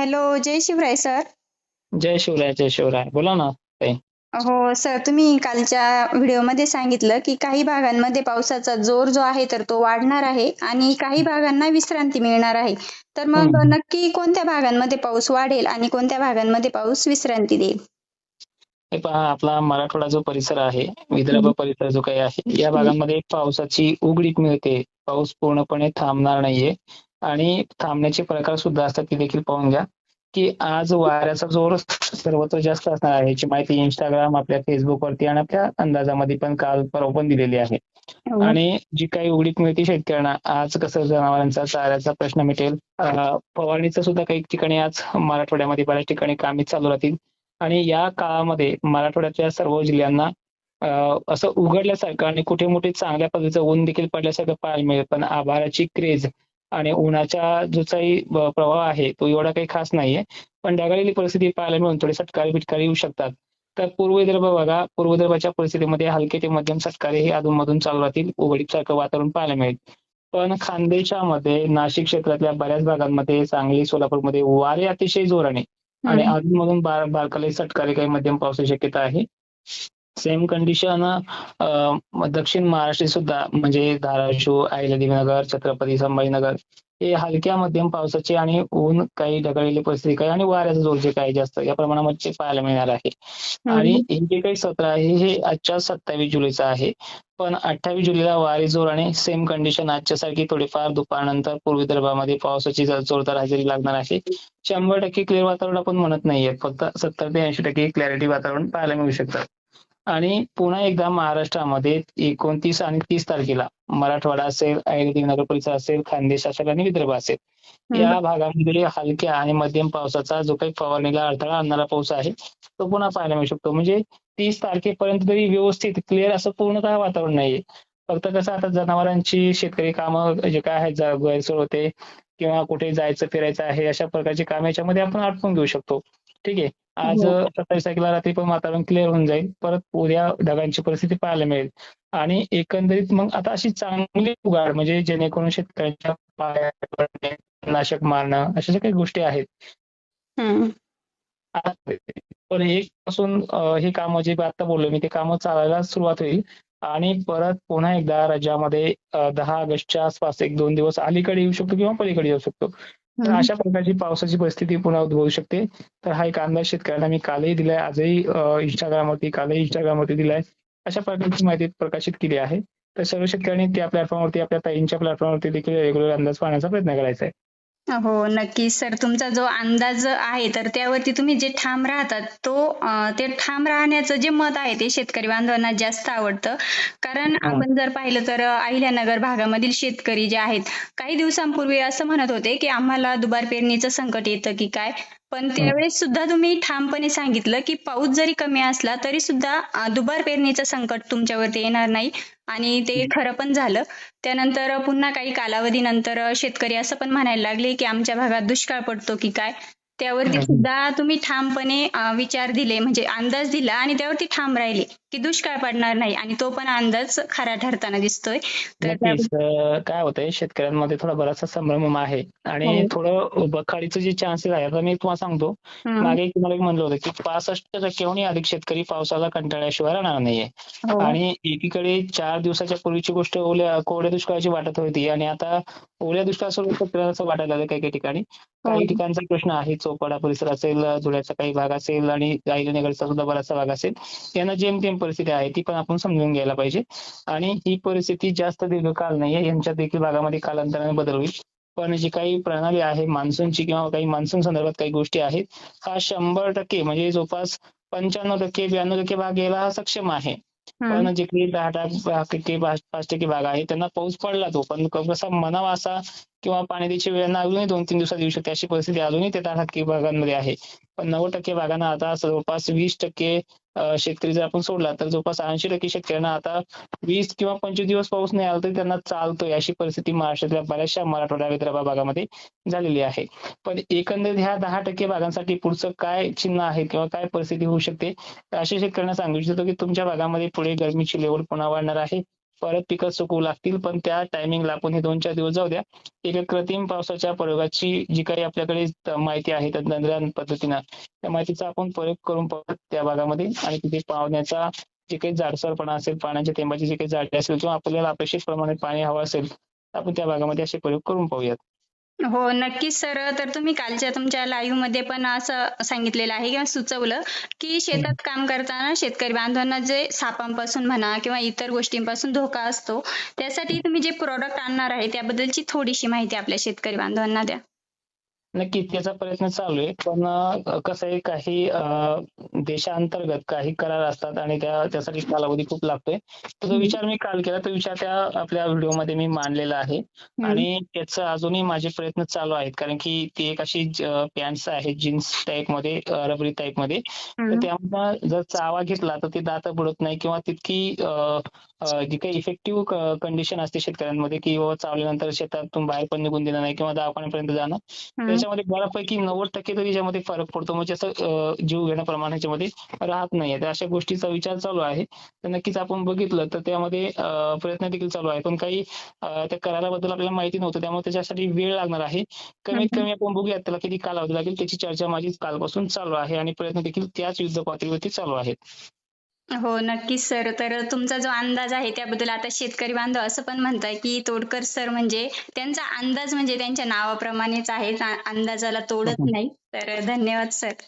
Hello जय Shivray sir. जय शिवराय जय शिवराय. बोला ना हो सर तुम्ही कालच्या व्हिडिओमध्ये सांगितलं की काही भागांमध्ये पावसाचा जोर जो आहे तर तो वाढणार आहे आणि काही भागांना विश्रांती मिळणार आहे. तर मग. नक्की कोणत्या भागांमध्ये पाऊस वाढेल आणि कोणत्या भागांमध्ये पाऊस विश्रांती देईल? हे पहा आपला मराठवाडा जो परिसर आहे विदर्भ. परिसर जो काही आहे या भागांमध्ये पावसाची उघडीप मिळते. पाऊस पूर्णपणे थांबणार नाहीये. आणि थांबण्याचे प्रकार सुद्धा असतात ते देखील पाहून घ्या. की आज वाऱ्याचा जोर सर्वत्र जास्त असणार आहे याची माहिती इंस्टाग्राम आपल्या फेसबुक वरती आणि आपल्या अंदाजामध्ये पण काल परवा पण दिलेली आहे. हो. आणि जी काही उघडीप मिळते शेतकऱ्यांना आज कसं जनावरांचा चाऱ्याचा प्रश्न मिटेल फवारणीचं सुद्धा काही ठिकाणी आज मराठवाड्यामध्ये बऱ्याच ठिकाणी कामे चालू राहतील. आणि या काळामध्ये मराठवाड्याच्या सर्व जिल्ह्यांना असं उघडल्यासारखं आणि कुठे मोठे चांगल्या पद्धतीचं ऊन देखील पडल्यासारखं पाहायला मिळेल. पण आभाराची क्रेज आणि उन्हाचा जो काही प्रवाह आहे तो एवढा काही खास नाहीये. पण ढगाळलेली परिस्थिती पाहायला मिळून थोडे सटकारी बिटकारी येऊ शकतात. तर पूर्व विदर्भ बघा पूर्व विदर्भाच्या परिस्थितीमध्ये हलके ते मध्यम सटकारे हे अधूनमधून चालू राहतील. उघडीप सारखं वातावरण पाहायला मिळेल. पण खानदेशामध्ये नाशिक क्षेत्रातल्या बऱ्याच भागांमध्ये सांगली सोलापूरमध्ये वारे अतिशय जोराने आणि. अधूनमधून बार बारकाले सटकारे काही मध्यम पावसाची शक्यता आहे. सेम कंडिशन दक्षिण महाराष्ट्रात सुद्धा म्हणजे धाराशिव अहिल्यादेवीनगर छत्रपती संभाजीनगर हे हलक्या मध्यम पावसाचे आणि ऊन काही ढगाळलेली परिस्थिती काही आणि वाऱ्याचा जोर जे काही जास्त या प्रमाणामध्ये पाहायला मिळणार आहे. आणि हे जे काही सत्र आहे हे आजच्या सत्तावीस जुलैचं आहे. पण अठ्ठावीस जुलैला वारे जोर आणि सेम कंडिशन आजच्या सारखी थोडीफार दुपारनंतर पूर्व विदर्भामध्ये पावसाची जर जोरदार हजेरी लागणार आहे. शंभर टक्के क्लिअर वातावरण आपण म्हणत नाहीये फक्त सत्तर ते ऐंशी टक्के क्लॅरिटी वातावरण पाहायला मिळू शकतं. आणि पुन्हा एकदा महाराष्ट्रामध्ये एकोणतीस आणि तीस तारखेला मराठवाडा असेल अहिल्यादेवीनगर परिसर असेल खानदेश असेल आणि विदर्भ असेल. या भागामध्ये हलक्या आणि मध्यम पावसाचा जो काही फवारणीला अडथळा आणणारा पाऊस आहे तो पुन्हा पाहायला मिळू शकतो. म्हणजे तीस तारखेपर्यंत तरी व्यवस्थित क्लिअर असं पूर्णतः वातावरण नाहीये. फक्त कसं आता जनावरांची शेतकरी कामं जे काय आहेत गैरसोय होते किंवा कुठे जायचं फिरायचं आहे अशा प्रकारची कामे याच्यामध्ये आपण आटपून घेऊ शकतो. ठीक आहे? आज हो. सत्तावीस तारखेला रात्री पण वातावरण क्लिअर होऊन जाईल. परत उद्या ढगांची परिस्थिती पाहायला मिळेल. आणि एकंदरीत मग आता अशी चांगली उघाड म्हणजे जेणेकरून शेतकऱ्यांच्या पडणे, नाशक मारणं अशा ज्या काही गोष्टी आहेत. पण एक पासून हे काम जे आता बोललो मी ते कामं चालायला सुरुवात होईल. आणि परत पुन्हा एकदा राज्यामध्ये दहा ऑगस्टच्या आसपास एक दोन दिवस अलीकडे येऊ शकतो किंवा पलीकडे येऊ शकतो. तर. अशा प्रकारची पावसाची परिस्थिती पुन्हा उद्भवू शकते. तर हा एक अंदाज शेतकऱ्यांना मी कालही दिलाय आजही इंस्टाग्रामवरती कालही इंस्टाग्रामवरती दिलाय. अशा प्रकारची माहिती प्रकाशित केली आहे. तर सर्व शेतकऱ्यांनी त्या प्लॅटफॉर्मवरती आपल्या ताईंच्या प्लॅटफॉर्मवरती देखील रेग्युलर अंदाज पाहण्याचा प्रयत्न करायचा आहे. हो नक्कीच. सर तुमचा जो अंदाज आहे तर त्यावरती तुम्ही जे ठाम राहतात तो ते ठाम राहण्याचं जे मत आहे ते शेतकरी बांधवांना जास्त आवडतं. कारण. आपण जर पाहिलं तर अहिल्यानगर भागामधील शेतकरी जे आहेत काही दिवसांपूर्वी असं म्हणत होते की आम्हाला दुबार पेरणीचं संकट येतं की काय? पण त्यावेळेस सुद्धा तुम्ही ठामपणे सांगितलं की पाऊस जरी कमी असला तरी सुद्धा दुबार पेरणीचं संकट तुमच्यावरती येणार नाही. आणि ते खरं पण झालं. त्यानंतर पुन्हा काही कालावधीनंतर शेतकरी असं पण म्हणायला लागले की आमच्या भागात दुष्काळ पडतो की काय? त्यावरती. सुद्धा तुम्ही ठामपणे विचार दिले म्हणजे अंदाज दिला आणि त्यावरती ठाम राहिले. की दुष्काळ पडणार नाही आणि तो पण अंदाज खरा ठरताना दिसतोय तर काय होतंय शेतकऱ्यांमध्ये थोडा बराचसा संभ्रम आहे आणि हो. थोडं बखाडीचं जे चान्सेस आहे आता मी तुम्हाला सांगतो. मागे तुम्हाला म्हणलं होतं की पासष्ट टक्क्याहून अधिक शेतकरी पावसाला कंटाळल्याशिवाय राहणार नाहीये हो. आणि एकीकडे चार दिवसाच्या पूर्वीची गोष्ट ओल्या कोरड्या दुष्काळाची वाटत होती आणि आता ओल्या दुष्काळासोबत शेतकऱ्यांना असं वाटायला लागलं काही काही ठिकाणी काही हो. ठिकाणचा प्रश्न आहे चोपाडा परिसर असेल धुळ्याचा काही भाग असेल आणि अहिल्यानगरचा सुद्धा बराचसा भाग असेल यांना जेमतेम परिस्थिती आहे ती पण आपण समजून घ्यायला पाहिजे. आणि ही परिस्थिती जास्त दीर्घकाळ नाहीये यांच्या देखील भागामध्ये कालांतराने बदल होईल. पण जी काही प्रणाली आहे मान्सूनची किंवा काही मान्सून संदर्भात काही गोष्टी आहेत हा शंभर टक्के म्हणजे जवळपास पंच्याण्णव टक्के ब्याण्णव टक्के भाग यायला हा सक्षम आहे. पण जे काही दहा टक्के पाच टक्के भाग आहे त्यांना पाऊस पडला तो पण कसा मनावा असा किंवा पाणी द्यायची वेळ अजूनही दोन तीन दिवसात येऊ शकते अशी परिस्थिती अजूनही त्या दहा टक्के भागांमध्ये आहे. नऊ टक्के भागांना आता जवळपास वीस टक्के शेतकरी जर आपण सोडला तर जवळपास ऐंशी टक्के शेतकऱ्यांना आता वीस किंवा पंचवीस दिवस पाऊस नाही आला तरी त्यांना चालतोय अशी परिस्थिती महाराष्ट्रातल्या बऱ्याचशा मराठवाडा विदर्भ भागामध्ये झालेली आहे. पण एकंदरीत ह्या दहा टक्के भागांसाठी पुढचं काय चिन्ह आहे किंवा काय परिस्थिती होऊ शकते तर अशा शेतकऱ्यांना सांगू इच्छितो की तुमच्या भागामध्ये पुढे गरमीची लेवल पुन्हा वाढणार आहे. परत पिकं सुकवू लागतील पण त्या टायमिंगला आपण हे दोन चार दिवस जाऊ द्या. एका कृत्रिम पावसाच्या प्रयोगाची जी काही आपल्याकडे माहिती आहे तंत्रज्ञान पद्धतीनं त्या माहितीचा आपण प्रयोग करून पाहू त्या भागामध्ये आणि तिथे पावण्याचा जे काही जाडसरपणा असेल पाण्याच्या थेंबाची जे काही जाडी असेल किंवा आपल्याला अपेक्षित प्रमाणे पाणी हवं असेल आपण त्या भागामध्ये असे प्रयोग करून पाहूयात. हो नक्कीच सर. तर तुम्ही कालच्या तुमच्या लाईव्हमध्ये पण असं सांगितलेलं आहे किंवा सुचवलं की शेतात काम करताना शेतकरी बांधवांना जे सापांपासून म्हणा किंवा इतर गोष्टींपासून धोका असतो त्यासाठी तुम्ही जे प्रोडक्ट आणणार आहे त्याबद्दलची थोडीशी माहिती आपल्या शेतकरी बांधवांना द्या. नक्की त्याचा प्रयत्न चालू आहे. पण कसं आहे काही देशांतर्गत काही करार असतात आणि त्या त्यासाठी कालावधी खूप लागतोय. तो विचार मी काल केला. तो विचार त्या आपल्या व्हिडिओमध्ये मी मांडलेला आहे. आणि त्याचं अजूनही माझे प्रयत्न चालू आहेत. कारण की ती एक अशी पॅन्ट्स आहे जीन्स टाईपमध्ये रबरी टाईपमध्ये. त्यामधनं जर चावा घेतला तर ते दात बुडत नाही किंवा तितकी जी काही इफेक्टिव्ह कंडिशन असते शेतकऱ्यांमध्ये की बाबा चावल्यानंतर शेतातून बाहेर पण निघून देणं नाही किंवा दवाखान्यापर्यंत जाणं. त्याच्यामध्ये बऱ्यापैकी नव्वद टक्के तरी याच्यामध्ये फरक पडतो. म्हणजे असं जीव घेणं प्रमाण याच्यामध्ये राहत नाहीये तर अशा गोष्टीचा विचार चालू आहे. तर नक्कीच आपण बघितलं तर त्यामध्ये प्रयत्न देखील चालू आहे पण काही त्या कराराबद्दल आपल्याला माहिती नव्हतं. त्यामुळे त्याच्यासाठी वेळ लागणार आहे. कमीत कमी आपण बघूयात त्याला किती कालावधी लागेल. त्याची चर्चा माझी कालपासून चालू आहे आणि प्रयत्न देखील त्याच युद्ध पातळीवरती चालू आहेत. हो नक्कीच सर. तर तुमचा जो अंदाज आहे त्याबद्दल आता शेतकरी बांधव असं पण म्हणताय की तोडकर सर म्हणजे त्यांचा अंदाज म्हणजे त्यांच्या नावाप्रमाणेच आहे अंदाजाला तोडत हम्म. नाही. तर धन्यवाद सर.